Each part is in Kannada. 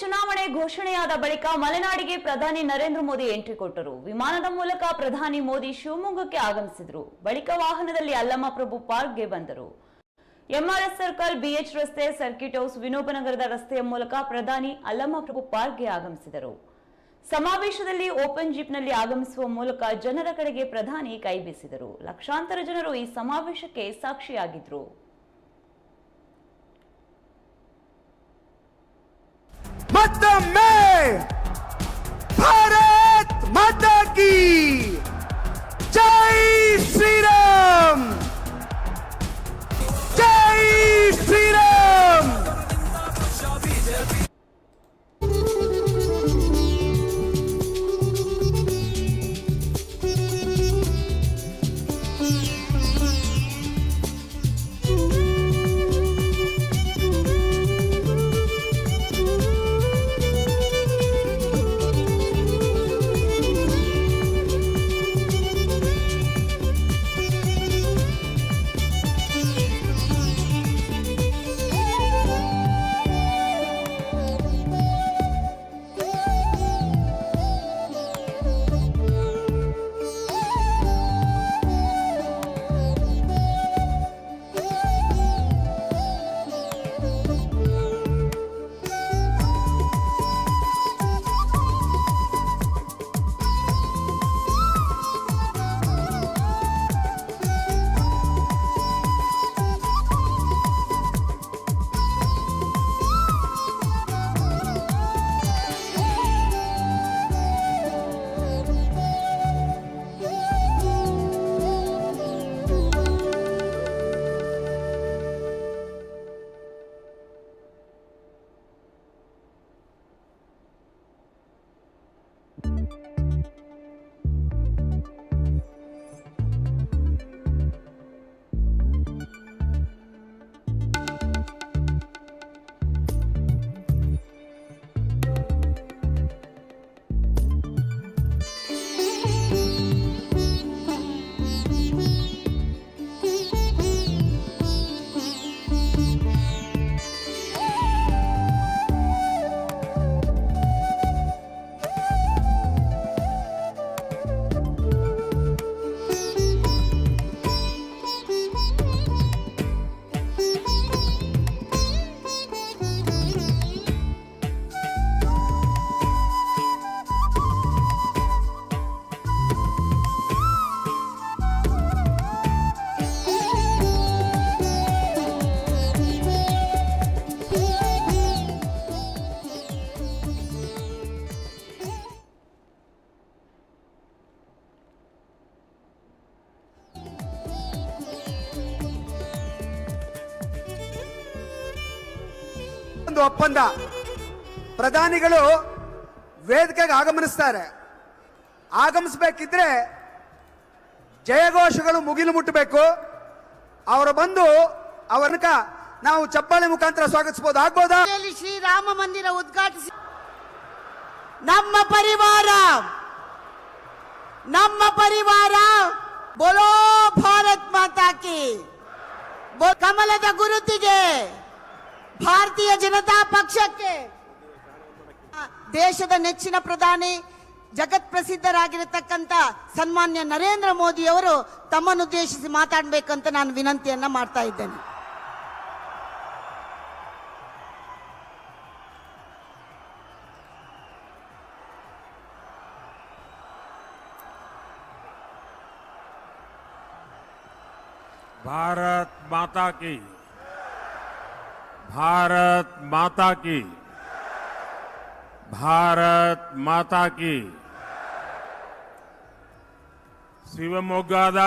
ಚುನಾವಣೆ ಘೋಷಣೆಯಾದ ಬಳಿಕ ಮಲೆನಾಡಿಗೆ ಪ್ರಧಾನಿ ನರೇಂದ್ರ ಮೋದಿ ಎಂಟ್ರಿ ಕೊಟ್ಟರು. ವಿಮಾನದ ಮೂಲಕ ಪ್ರಧಾನಿ ಮೋದಿ ಶಿವಮೊಗ್ಗಕ್ಕೆ ಆಗಮಿಸಿದರು. ಬಳಿಕ ವಾಹನದಲ್ಲಿ ಅಲ್ಲಮ್ಮ ಪ್ರಭು ಪಾರ್ಕ್ಗೆ ಬಂದರು. ಎಂಆರ್ಎಸ್ ಸರ್ಕಲ್, ಬಿಎಚ್ ರಸ್ತೆ, ಸರ್ಕಿಟ್ ಹೌಸ್ ವಿನೋಬನಗರದ ರಸ್ತೆಯ ಮೂಲಕ ಪ್ರಧಾನಿ ಅಲ್ಲಮ್ಮ ಪ್ರಭು ಪಾರ್ಕ್ಗೆ ಆಗಮಿಸಿದರು. ಸಮಾವೇಶದಲ್ಲಿ ಓಪನ್ ಜೀಪ್ನಲ್ಲಿ ಆಗಮಿಸುವ ಮೂಲಕ ಜನರ ಕಡೆಗೆ ಪ್ರಧಾನಿ ಕೈ ಬೀಸಿದರು. ಲಕ್ಷಾಂತರ ಜನರು ಈ ಸಮಾವೇಶಕ್ಕೆ ಸಾಕ್ಷಿಯಾಗಿದ್ರು. Hey! ಒಂದು ಒಪ್ಪಂದ. ಪ್ರಧಾನಿಗಳು ವೇದಿಕೆಗೆ ಆಗಮನಿಸ್ತಾರೆ. ಆಗಮಿಸಬೇಕಿದ್ರೆ ಜಯಘೋಷಗಳು ಮುಗಿಲು ಮುಟ್ಟಬೇಕು. ಅವರು ಬಂದು ಅವರ ನಾವು ಚಪ್ಪಾಳೆ ಮುಖಾಂತರ ಸ್ವಾಗತಿಸಬಹುದು. ಆಗ್ಬೋದಾ? ಶ್ರೀರಾಮ ಮಂದಿರ ಉದ್ಘಾಟಿಸಿ. ನಮ್ಮ ಪರಿವಾರ ನಮ್ಮ ಪರಿವಾರ, ಬೋಲೋ ಭಾರತ್ ಮಾತಾಕಿ. ಕಮಲದ ಗುರುತಿಗೆ ಭಾರತೀಯ ಜನತಾ ಪಕ್ಷಕ್ಕೆ. ದೇಶದ ನೆಚ್ಚಿನ ಪ್ರಧಾನಿ, ಜಗತ್ ಪ್ರಸಿದ್ಧರಾಗಿರತಕ್ಕಂಥ ಸನ್ಮಾನ್ಯ ನರೇಂದ್ರ ಮೋದಿ ಅವರು ತಮ್ಮನ್ನುದ್ದೇಶಿಸಿ ಮಾತಾಡಬೇಕಂತ ನಾನು ವಿನಂತಿಯನ್ನ ಮಾಡ್ತಾ ಇದ್ದೇನೆ. भारत माता की भारत माता की ಭಾರತ್ ಮಾತಾ ಕಿ ಶಿವಮೊಗ್ಗದ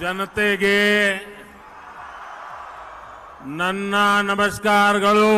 ಜನತೆಗೆ ನನ್ನ ನಮಸ್ಕಾರಗಳು